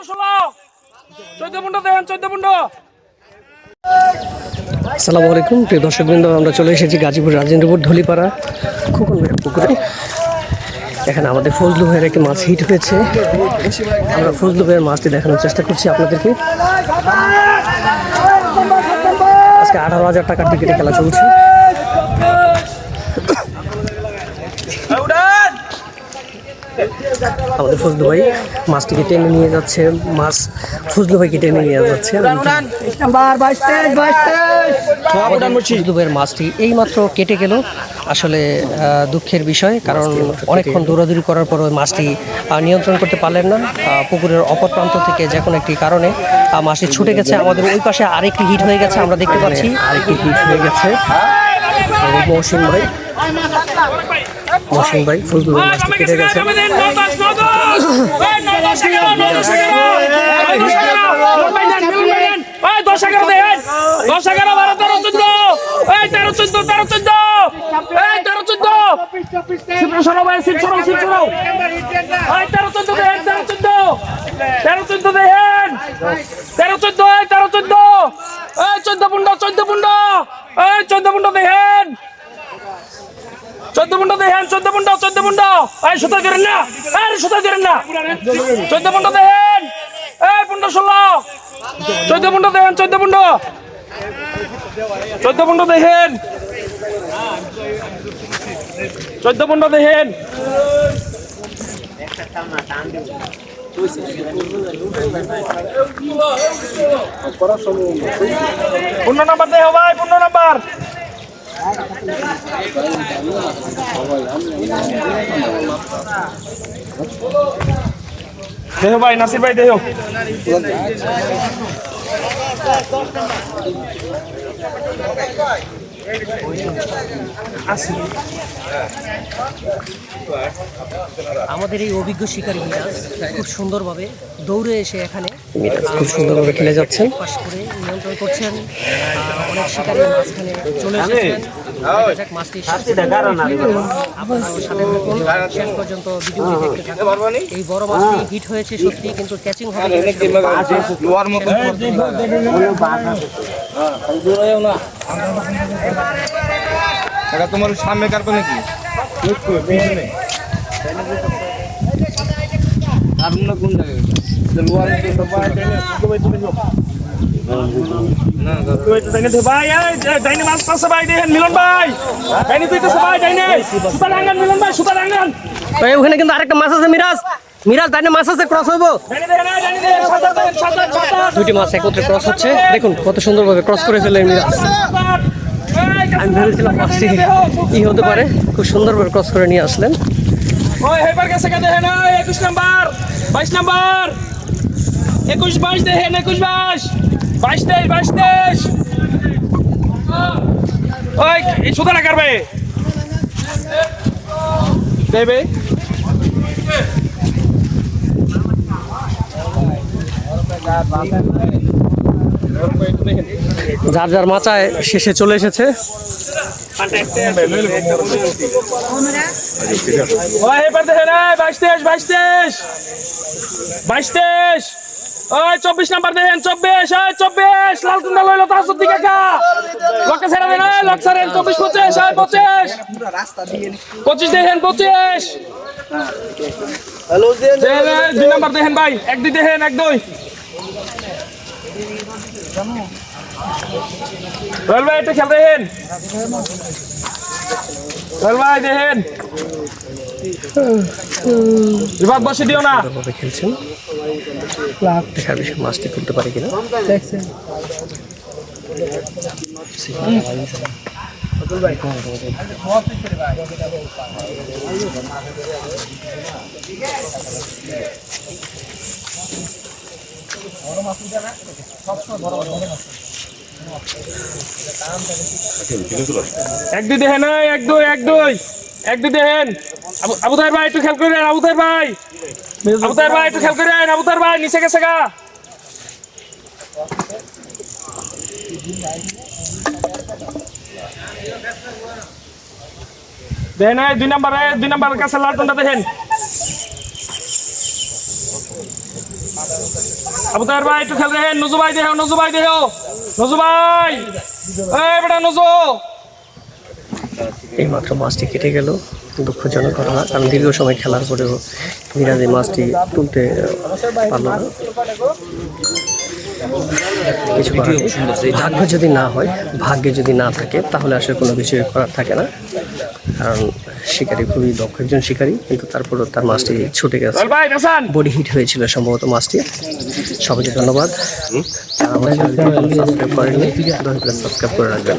পনেরো আসসালামু আলাইকুম, প্রিয় দর্শকবৃন্দ, আমরা চলে এসেছি গাজীপুর রাজেন্দ্রপুর ধলিপাড়া খোকন পুকুরে। এখানে আমাদের ফজলু ভাইয়ের একটি মাছ হিট হয়েছে। আমরা ফজলু ভাইয়ের মাছটি দেখানোর চেষ্টা করছি আপনাদেরকে। আজকে আঠারো হাজার টাকার টিকিটে খেলা চলছে। আমাদের ফজলু ভাই মাছটিকে টেনে নিয়ে যাচ্ছে মাছ ফজলু ভাইকে টেনে নিয়ে যাচ্ছে। ফজলু ভাইয়ের মাছটি এইমাত্র কেটে গেল। আসলে দুঃখের বিষয় কারণ অনেকক্ষণ দৌড়াদৌড়ি করার পর ওই মাছটি নিয়ন্ত্রণ করতে পারলেন না। পুকুরের অপর প্রান্ত থেকে যে কোনো একটি কারণে মাছটি ছুটে গেছে। আমাদের ওই পাশে আরেকটি হিট হয়ে গেছে আমরা দেখতে পাচ্ছি। আরেকটি হিট হয়ে গেছে। মৌসুম ভাই মৌসুম ভাই ফজলু ভাই কেটে গেছে। দশ এগারো দেখেন দশ এগারো বারো তেরো চোদ্দ। এই, তেরো চোদ্দ তেরো চোদ্দ এই তেরো চোদ্দ শিবরা সরো ভাই শিব সরো শিব সরো এই তেরো চোদ্দ দেখেন তেরো চোদ্দ তেরো চোদ্দ দেখেন তেরো চোদ্দ এই তেরো চোদ্দ এই চোদ্দ পুন্ড চোদ্দ পুন্ড এই চোদ্দ পুন্ড দেখেন চোদ্দ পুন্ড দেখেন চোদ্দ পুন্ড চোদ্দ পুন্ড এই, সুতা দিলেন না। আরে সুতা দিলেন না। চোদ্দ পুন্ড দেখেন এই পুন্ড ষোলো। চোদ্দ পুন্ড দেখেন চোদ্দ পুন্ড চোদ্দ পুন্ড দেখেন চোদ্দ পুন্ড দেখেন পূর্ণ নাম্বার দেহ ভাই, পূর্ণ নাম্বার। দেহ ভাই নাসির ভাই আমাদের এই অভিজ্ঞ শিকারী মিরাজ খুব সুন্দরভাবে দৌড়ে এসে এখানে খুব সুন্দরভাবে খেলে যাচ্ছেন পাশ করে নিয়ন্ত্রণ করছেন অনেক শিকারী মাঝখানে চলে এসেছেন মাছটি শেষ সাথে পর্যন্ত ভিডিওটি এই বড় মাছটি হিট হয়েছে সত্যি কিন্তু ক্যাচিং হবে এটা তোমার সামনে কার কোনে কি? আর না কোন জায়গায় ওখানে কিন্তু আরেকটা মাছ আছে মিরাজ। মিরাজ, ডাইনে মাছ আছে ক্রস হইব? দুইটি মাছ একত্রে ক্রস হচ্ছে। দেখুন কত সুন্দরভাবে ক্রস করে ফেললেন মিরাজ। আমি ভেবেছিলাম মাছটি কি হতে পারে। খুব সুন্দরভাবে ক্রস করে নিয়ে আসলেন। একুশ নাম্বার, বাইশ নাম্বার। একুশ বাইশ একুশ বাইশ। বাইশ বাইশ ওই কারবে দেবে। যার যার মাচায় শেষে চলে এসেছে। চব্বিশ নাম্বার দেখেন চব্বিশ চব্বিশ। লাল কুন্ডা লইলো তার কাকা লক্ষ্য ছেড়ে দেন ওই লক্ষ্য চব্বিশ পঁচিশ পঁচিশ। পঁচিশ দেখেন পঁচিশ। দুই নাম্বার দেখেন ভাই এক দুই দেখেন এক দুই। রয়েল ভাই একটু খেল দেখেন রয়েল ভাই দেখেন। বিভাগ বসে দিও না। ভাবে খেলছেন? দেখার বিষয় মাছটি তুলতে পারে কিনা? এক দুই দেখেন এই, এক দুই এক দুই। এক দুই দেখেন। আবু আবু তাহের ভাই একটু খেয়াল করে দেন ভাই। আবু তাহের ভাই একটু খেয়াল করে দেন ভাই নিচে গেছে গা। দেখেন দুই নাম্বার দুই নাম্বার কাছে লালটনটা দেখেন। আবু তাহের ভাই, একটু খেল দেখেন নজু ভাই দেহ নজু ভাই দেহ নজু ভাই। এই বেটা নজু। এই মাত্র মাছটি কেটে গেল। দুঃখজনক ঘটনা। কারণ দীর্ঘ সময় খেলার পরেও মিরাজ মাছটি তুলতে পারল না। কিছু ভাগ্য যদি না হয়, ভাগ্যে যদি না থাকে, তাহলে আসলে কোনো কিছু করার থাকে না। কারণ শিকারি খুবই দক্ষ একজন শিকারী। কিন্তু তারপরও তার মাছটি ছুটে গেছে। বডি হিট হয়েছিল সম্ভবত মাছটি। সবাইকে ধন্যবাদ। সাবস্ক্রাইব করেননি দয়া করে সাবস্ক্রাইব করে রাখবেন।